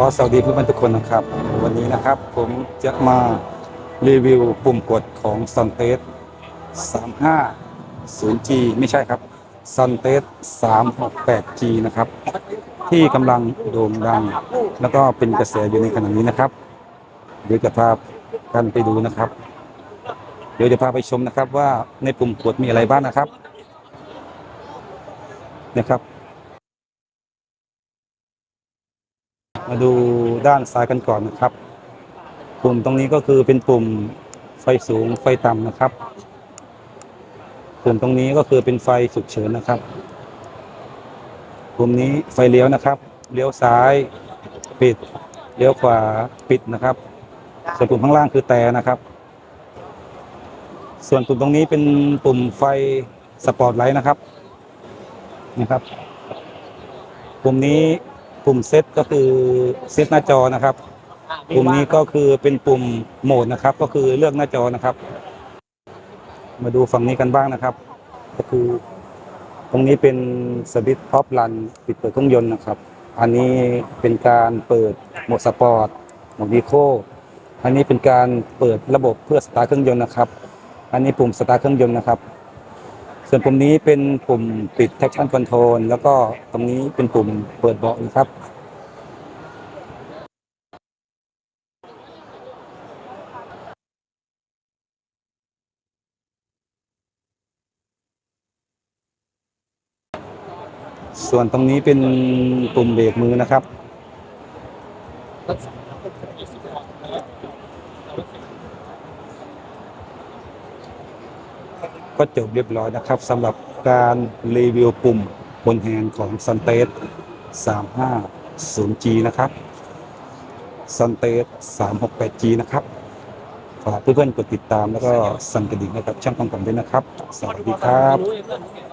ขอสวัสดีเพื่อนทุกคนนะครับ วันนี้นะครับผมจะมารีวิวปุ่มกดของ s u n t e s 350G ไม่ใช่ครับ s u n t e s 368G นะครับ ที่กำลังโด่งดัง แล้วก็เป็นกระแสอยู่ในขณะนี้นะครับเดี๋ยวจะพากันไปดูนะครับ เดี๋ยวจะพาไปชมนะครับว่าในปุ่มกดมีอะไรบ้างนะครับนะครับ มาดูด้านซ้ายกันก่อนนะครับ ปุ่มตรงนี้ก็คือเป็นปุ่มไฟสูงไฟต่ำนะครับ ปุ่มตรงนี้ก็คือเป็นไฟฉุกเฉินนะครับ ปุ่มนี้ไฟเลี้ยวนะครับ เลี้ยวซ้ายปิด เลี้ยวขวาปิดนะครับ ส่วนปุ่มข้างล่างคือแต่นะครับ ส่วนปุ่มตรงนี้เป็นปุ่มไฟสปอร์ตไลท์นะครับนะครับ ปุ่มนี้ ปุ่มเซตก็คือเซตหน้าจอนะครับ ปุ่มนี้ก็คือเป็นปุ่มโหมดนะครับ ก็คือเลือกหน้าจอนะครับ มาดูฝั่งนี้กันบ้างนะครับ ก็คือ ตรงนี้เป็นสวิตช์ท็อปรันปิดเปิดเครื่องยนต์นะครับ อันนี้เป็นการเปิดโหมดสปอร์ตโหมดดีโคอันนี้เป็นการเปิดระบบเพื่อสตาร์ทเครื่องยนต์นะครับ อันนี้ปุ่มสตาร์ทเครื่องยนต์นะครับ ส่วนปุ่มนี้เป็นปุ่มปิด traction control แล้วก็ตรงนี้เป็นปุ่มเปิดเบาะนะครับ ส่วนตรงนี้เป็นปุ่มเบรกมือนะครับ ก็จบเรียบร้อยนะครับสำหรับการรีวิวปุ่มบนแฮนด์ของ s u n t e s 350G นะครับ s u n t e s 368G นะครับฝากเพื่อนๆกดติดตามแล้วก็สั่นกระดิ่งให้กับช่างของผมด้วยนะครับ สวัสดีครับ